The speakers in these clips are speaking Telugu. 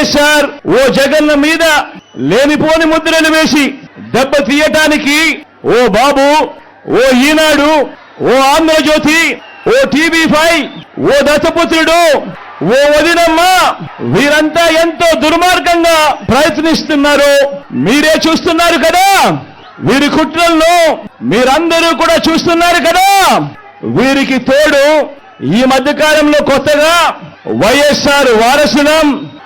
వైఎస్ఆర్ ఓ జగన్న మీద లేనిపోని ముద్రలు వేసి దెబ్బ తీయటానికి ఓ బాబు ఓ ఈనాడు ఓ ఆంధ్రజ్యోతి ఓ టీవీ ఫైవ్ ఓ దశపుత్రుడు ఓ వదినమ్మ వీరంతా ఎంతో దుర్మార్గంగా ప్రయత్నిస్తున్నారు. మీరే చూస్తున్నారు కదా? వీరి కుట్రల్లో మీరందరూ కూడా చూస్తున్నారు కదా? వీరికి తోడు ఈ మధ్య కాలంలో కొత్తగా వైఎస్ఆర్ వారసులం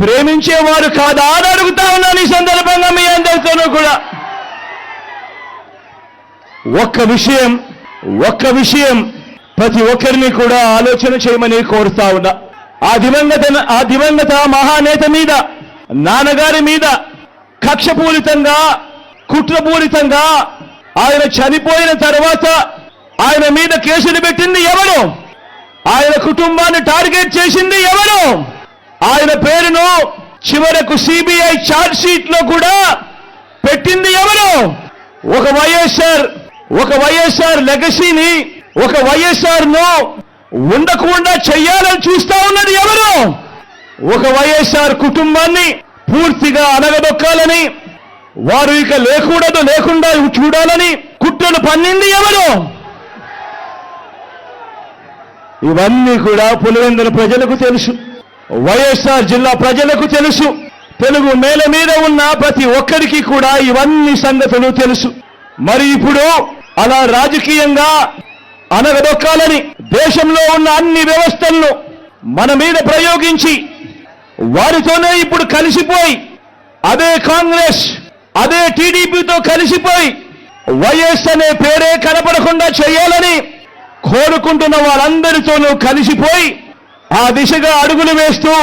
ప్రేమించేవారు కాదా అని అడుగుతా ఉన్నాను ఈ సందర్భంగా మీ అందరితోనూ కూడా. ఒక్క విషయం ఒక్క విషయం ప్రతి ఒక్కరిని కూడా ఆలోచన చేయమని కోరుతా ఉన్నా. ఆ దివంగత ఆ దివంగత మహానేత మీద నాన్నగారి మీద కక్షపూరితంగా కుట్రపూరితంగా ఆయన చనిపోయిన తర్వాత ఆయన మీద కేసులు పెట్టింది ఎవరు? ఆయన కుటుంబాన్ని టార్గెట్ చేసింది ఎవరు? ఆయన పేరును చివరకు సిబిఐ ఛార్జ్ షీట్లో కూడా పెట్టింది ఎవరు? ఒక వైఎస్ఆర్ ఒక వైఎస్ఆర్ లెగసీని ఒక వైఎస్ఆర్ను ఉండకుండా చెయ్యాలని చూస్తా ఉన్నది ఎవరు? ఒక వైఎస్ఆర్ కుటుంబాన్ని పూర్తిగా అనగదొక్కాలని వారు ఇక లేకూడదు లేకుండా చూడాలని కుట్రలు పన్నింది ఎవరు? ఇవన్నీ కూడా పులివెందుల ప్రజలకు తెలుసు. వైఎస్ఆర్ జిల్లా ప్రజలకు తెలుసు. తెలుగు నేల మీద ఉన్న ప్రతి ఒక్కరికి కూడా ఇవన్నీ సంగతులు తెలుసు. మరి ఇప్పుడు అలా రాజకీయంగా అనగదొక్కాలని దేశంలో ఉన్న అన్ని వ్యవస్థలను మన మీద ప్రయోగించి వారితోనే ఇప్పుడు కలిసిపోయి అదే కాంగ్రెస్ అదే టీడీపీతో కలిసిపోయి వైఎస్ అనే పేరే కనపడకుండా చేయాలని కోరుకుంటున్న వారందరితోనూ కలిసిపోయి ఆ దిశగా అడుగులు వేస్తూ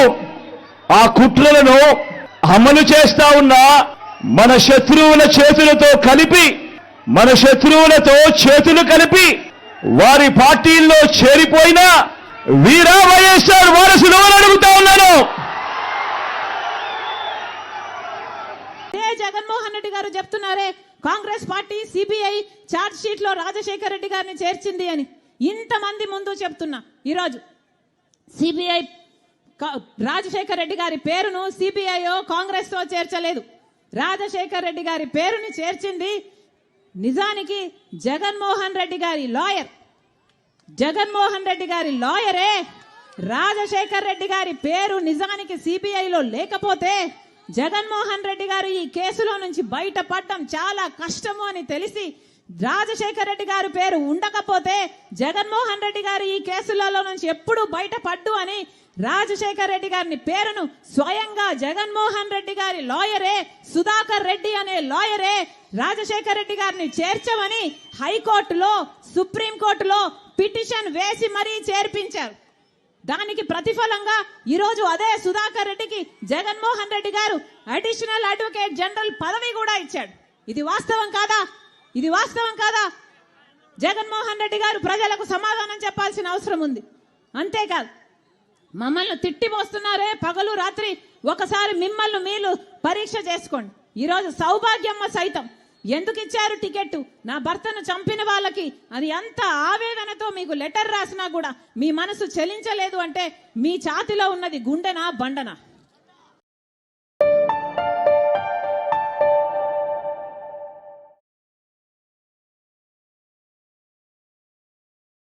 ఆ కుట్రలను అమలు చేస్తా ఉన్న మన శత్రువుల చేతులతో కలిపి మన శత్రువులతో చేతులు కలిపి వారి పార్టీల్లో చేరిపోయిన వీరా వైఎస్ఆర్ వారసులు అని అడుగుతా ఉన్నాను. జగన్మోహన్ రెడ్డి గారు చెప్తున్నారే కాంగ్రెస్ పార్టీ సిబిఐ చార్జ్ షీట్లో రాజశేఖర్ రెడ్డి గారిని చేర్చింది అని. ఇంతమంది ముందు చెప్తున్నా ఈరోజు సిబిఐ రాజశేఖర్ రెడ్డి గారి పేరును సిబిఐఓ కాంగ్రెస్తో చేర్చలేదు. రాజశేఖర్ రెడ్డి గారి పేరుని చేర్చింది నిజానికి జగన్మోహన్ రెడ్డి గారి లాయర్. జగన్మోహన్ రెడ్డి గారి లాయరే. రాజశేఖర్ రెడ్డి గారి పేరు నిజానికి సిబిఐలో లేకపోతే జగన్మోహన్ రెడ్డి గారు ఈ కేసులో నుంచి బయటపడడం చాలా కష్టము అని తెలిసి రాజశేఖర్ రెడ్డి గారి పేరు ఉండకపోతే జగన్మోహన్ రెడ్డి గారు ఈ కేసులలో నుంచి ఎప్పుడు బయటపడ్డు అని రాజశేఖర్ రెడ్డి గారిని పేరును స్వయంగా జగన్మోహన్ రెడ్డి గారి లాయరే సుధాకర్ రెడ్డి అనే లాయరే రాజశేఖర్ రెడ్డి గారిని చేర్చమని హైకోర్టులో సుప్రీంకోర్టులో పిటిషన్ వేసి మరీ చేర్పించారు. దానికి ప్రతిఫలంగా ఈరోజు అదే సుధాకర్ రెడ్డికి జగన్మోహన్ రెడ్డి గారు అడిషనల్ అడ్వకేట్ జనరల్ పదవి కూడా ఇచ్చాడు. ఇది వాస్తవం కాదా? ఇది వాస్తవం కాదా? జగన్మోహన్ రెడ్డి గారు ప్రజలకు సమాధానం చెప్పాల్సిన అవసరం ఉంది. అంతేకాదు మమ్మల్ని తిట్టిపోస్తున్నారే పగలు రాత్రి ఒకసారి మిమ్మల్ని మీరు పరీక్ష చేసుకోండి. ఈరోజు సౌభాగ్యమ్మ సైతం. ఎందుకు ఇచ్చారు టికెట్ నా భర్తను చంపిన వాళ్ళకి అది అంత ఆవేదనతో మీకు లెటర్ రాసినా కూడా మీ మనసు చెలించలేదు అంటే మీ ఛాతిలో ఉన్నది గుండెనా బండనా?